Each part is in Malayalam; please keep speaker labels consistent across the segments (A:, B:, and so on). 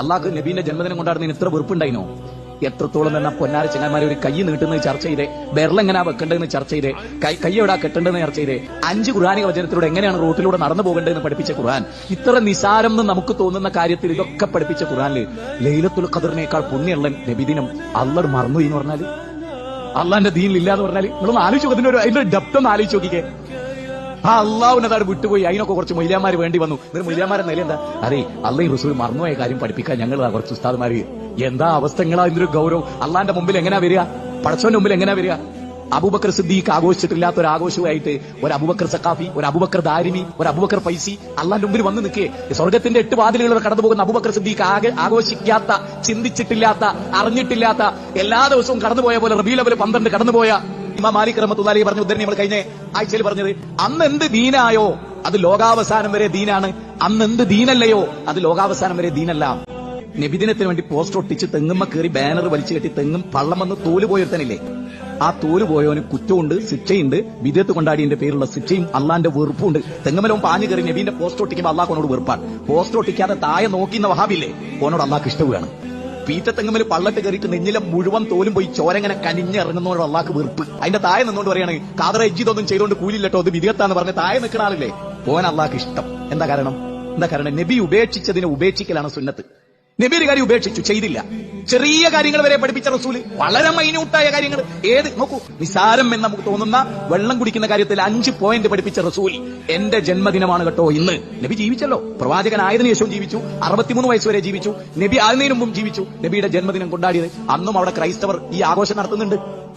A: അള്ളാഹ് നബീന്റെ ജന്മദിനം കൊണ്ടാടുന്നതിന് എത്ര വെറുപ്പുണ്ടായിനോ? എത്രത്തോളം തന്നെ പൊന്നാര ചങ്ങന്മാരെ ഒരു കൈ നീട്ടുന്നത് ചർച്ച ചെയ്തേ ബെർലെങ്ങനാ വെക്കേണ്ടതെന്ന് ചർച്ച ചെയ്തേ കൈ കൈ എവിടാ കെട്ടേണ്ടതെന്ന് ചർച്ച ചെയ്തേ അഞ്ച് ഖുറാനിക വചനത്തിലൂടെ എങ്ങനെയാണ് റോട്ടിലൂടെ നടന്നു പോകേണ്ടതെന്ന് പഠിപ്പിച്ച ഖുർആൻ ഇത്ര നിസാരം എന്ന് നമുക്ക് തോന്നുന്ന കാര്യത്തിൽ ഇതൊക്കെ പഠിപ്പിച്ച ഖുർആനിൽ ലൈലത്തുൽ ഖദറിനേക്കാൾ പുണ്യമുള്ള നബിദിനം അള്ളർ മറന്നു എന്ന് പറഞ്ഞാൽ? അള്ളാന്റെ ദീനിൽ ഇല്ലാന്ന് പറഞ്ഞാൽ? നിങ്ങളൊന്ന് ആലോചിച്ചു അതിന്റെ ഒരു അതിന്റെ ഡെപ്ത് ഒന്ന് ആലോചിച്ച് നോക്കിക്കേ. ആ അള്ളാഹുനതാണ് വിട്ടുപോയി. അതിനൊക്കെ കുറച്ച് മൊയ്ലാമാർ വേണ്ടി വന്നു. എന്നിട്ട് മൊയ്ലാമാരെ നില എന്താ? അതെ അള്ളയും റസൂൽ മറന്നുപോയ കാര്യം പഠിപ്പിക്കാൻ ഞങ്ങൾ കുറച്ച് ഉസ്താദ്മാര് എന്താ അവസ്ഥങ്ങളാ? ഇതിന്റെ ഒരു ഗൗരവം. അള്ളാന്റെ മുമ്പിൽ എങ്ങനെയാ വരിക? പടച്ചവന്റെ മുമ്പിൽ എങ്ങനെയാ വരിക? അബുബക്കർ സിദ്ദീഖ് ആഘോഷിച്ചിട്ടില്ലാത്ത ഒരു ആഘോഷമായിട്ട് ഒരു അബുബക്കർ സക്കാഫി ഒരു അബുബക്കർ ദാരിമി ഒരു അബുബക്കർ പൈസി അള്ളാന്റെ മുമ്പിൽ വന്ന് നിൽക്കേ. സ്വർഗത്തിന്റെ എട്ട് വാതിലുകൾ കടന്നു പോകുന്ന അബുബക്കർ സിദ്ദീഖ് ആകെ ആഘോഷിക്കാത്ത ചിന്തിച്ചിട്ടില്ലാത്ത അറിഞ്ഞിട്ടില്ലാത്ത എല്ലാ ദിവസവും കടന്നുപോയ പോലെ റബീ ലെവൽ പന്ത്രണ്ട് കടന്നുപോയ ഇമാം മാലിക് റഹ്മത്തുള്ളാഹി പറഞ്ഞു ഉദ്ധരണി നമ്മൾ കഴിഞ്ഞ ആഴ്ചയിൽ പറഞ്ഞത് അന്ന് എന്ത് ദീനായോ? അത് ലോകാവസാനം വരെ ദീനാണ്. അന്ന് എന്ത് ദീനല്ലയോ? അത് ലോകാവസാനം വരെ ദീനല്ല. നബിദിനത്തിന് വേണ്ടി പോസ്റ്റർ ഒട്ടിച്ച് തെങ്ങുമ്മ കയറി ബാനർ വലിച്ചു കെട്ടി തെങ്ങും പള്ളം വന്ന് തോൽ പോയൊരുത്തനില്ലേ ആ തോൽ പോയവന് കുറ്റമുണ്ട് ശിക്ഷയുണ്ട്. വിദേത്ത് കൊണ്ടാടിയന്റെ പേരുള്ള ശിക്ഷയും അള്ളാന്റെ വെറുപ്പുണ്ട് തെങ്ങുമലവും പാഞ്ഞു കയറി നബീന്റെ പോസ്റ്റർ ഒട്ടിക്കുമ്പോൾ അള്ളാഹ് വെറുപ്പാണ്. പോസ്റ്റർ ഒട്ടിക്കാതെ താഴെ നോക്കുന്ന വഹാബില്ലേ? ഓനോട് അള്ളാഹ് ഇഷ്ടവുകയാണ് പീറ്റത്തെങ്ങുമിൽ പള്ളട്ട് കയറിയിട്ട് നെഞ്ഞിലെ മുഴുവൻ തോലും പോയി ചോരങ്ങനെ കനിഞ്ഞിറങ്ങുന്നവരോട് വള്ളാക്ക് വെറുപ്പ്. അതിന്റെ താഴെ നിന്നുകൊണ്ട് പറയാണ് കാതറ എജ്ജിതൊന്നും ചെയ്തുകൊണ്ട് കൂലില്ലട്ടോ അത് വിധിയത്താന്ന് പറഞ്ഞ് തായ നിൽക്കുന്ന ആളില്ലേ? ഓൻ അള്ളാഹ് ഇഷ്ടം. എന്താ കാരണം? എന്താ കാരണം? നബി ഉപേക്ഷിച്ചതിനെ ഉപേക്ഷിക്കലാണ് സുന്നത്ത്. നബി ഒരു കാര്യം ഉപേക്ഷിച്ചു ചെയ്തില്ല. ചെറിയ കാര്യങ്ങൾ വരെ പഠിപ്പിച്ച റസൂൽ വളരെ മൈന്യൂട്ടായ കാര്യങ്ങൾ. ഏത്? നോക്കൂ നിസാരം എന്ന് നമുക്ക് തോന്നുന്ന വെള്ളം കുടിക്കുന്ന കാര്യത്തിൽ അഞ്ച് പോയിന്റ് പഠിപ്പിച്ച റസൂൽ എന്റെ ജന്മദിനമാണ് കേട്ടോ ഇന്ന്. നബി ജീവിച്ചല്ലോ. പ്രവാചകനായതിനു ശേഷവും ജീവിച്ചു. അറുപത്തിമൂന്ന് വയസ്സ് വരെ ജീവിച്ചു. നബി ആകുന്നതിന് മുമ്പും ജീവിച്ചു. നബിയുടെ ജന്മദിനം കൊണ്ടാടിയത്. അന്നും അവിടെ ക്രൈസ്തവർ ഈ ആഘോഷം നടത്തുന്നുണ്ട്.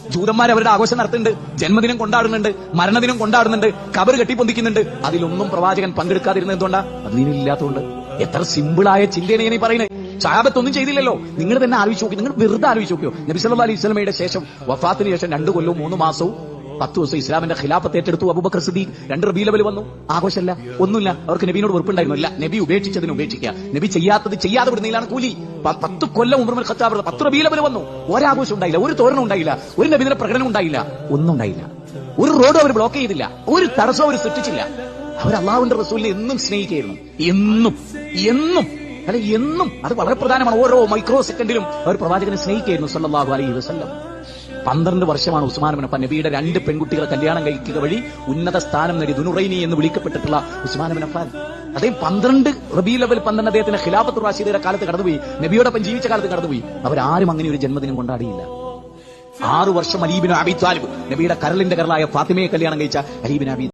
A: ജൂതന്മാർ അവരുടെ ആഘോഷം നടത്തുന്നുണ്ട്. ജന്മദിനം കൊണ്ടാടുന്നുണ്ട്. മരണദിനം കൊണ്ടാടുന്നുണ്ട്. കബർ കെട്ടിപ്പൊന്തിക്കുന്നുണ്ട്. അതിലൊന്നും പ്രവാചകൻ പങ്കെടുക്കാതിരുന്നത് എന്തുകൊണ്ടാ? അതിനില്ലാത്തതുകൊണ്ട്. എത്ര സിമ്പിളായ ചിന്തയാണ് ഞാൻ ഈ പറയുന്നത്. ചാബത്തൊന്നും ചെയ്തില്ലല്ലോ. നിങ്ങൾ തന്നെ ആലോചിച്ച് നോക്കി നിങ്ങൾ വെറുതെ ആലോചിച്ച് നോക്കിയോ നബി സല്ലാ അലൈഹി സ്വലമയുടെ ശേഷം വഫാത്തിന് ശേഷം രണ്ടു കൊല്ലവും മൂന്ന് മാസവും പത്ത് ദിവസം ഇസ്ലാമിന്റെ ഖിലാഫത്ത് ഏറ്റെടുത്തു. അബൂബക്കർ സിദ്ദീഖ് രണ്ട് റബി ലെവൽ വന്നു. ആഘോഷമല്ല ഒന്നുമില്ല. അവർക്ക് നബിയോട് വെറുപ്പുണ്ടായിരുന്നില്ല. നബി ഉപേക്ഷിച്ചതിന് ഉപേക്ഷിക്കുക. നബി ചെയ്യാത്തത് ചെയ്യാതെ വിടുന്നതിലാണ് കൂലി. പത്ത് കൊല്ലം ഉമർ ഖത്താബ് പത്ത് റബി ലെവൽ വന്നു. ഒരാഘോഷം ഉണ്ടായില്ല ഒരു തോരണം ഉണ്ടായില്ല ഒരു നബിന്റെ പ്രകടനം ഉണ്ടായില്ല ഒന്നും ഉണ്ടായില്ല. ഒരു റോഡ് അവർ ബ്ലോക്ക് ചെയ്തില്ല ഒരു തടസ്സം അവർ സൃഷ്ടിച്ചില്ല. അവർ അള്ളാഹുവിന്റെ റസൂലിനെ എന്നും സ്നേഹിക്കുകയായിരുന്നു. എന്നും എന്നും. അല്ല എന്നും അത് വളരെ പ്രധാനമാണ്. ഓരോ മൈക്രോ സെക്കൻഡിലും അവർ പ്രവാചകനെ സ്നേഹിക്കുകയായിരുന്നു സല്ലാഹു അലൈഹി വസല്ലം. പന്ത്രണ്ട് വർഷമാണ് ഉസ്മാൻ ബിൻ അഫ്ഫാൻ നബിയുടെ രണ്ട് പെൺകുട്ടികളെ കല്യാണം കഴിക്കുക വഴി ഉന്നത സ്ഥാനം നേടി ദുനുറൈനി എന്ന് വിളിക്കപ്പെട്ടിട്ടുള്ള ഉസ്മാൻ ബിൻ അഫ്ഫാൻ. അദ്ദേഹം പന്ത്രണ്ട് റബി ലെവൽ പന്ത്രണ്ട് അദ്ദേഹത്തിന്റെ ഖിലാഫത്ത് റാഷിദയുടെ കാലത്ത് കടന്നുപോയി. നബിയോടൊപ്പം ജീവിച്ച കാലത്ത് കടന്നുപോയി. അവരാരും അങ്ങനെ ഒരു ജന്മദിനം കൊണ്ടാടിയില്ല. ആറു വർഷം അലീബിൻ അബി താലിബ് നബിയുടെ കരളിന്റെ കരളായ ഫാത്തിമയെ കല്യാണം കഴിച്ച അലീബിൻ അബി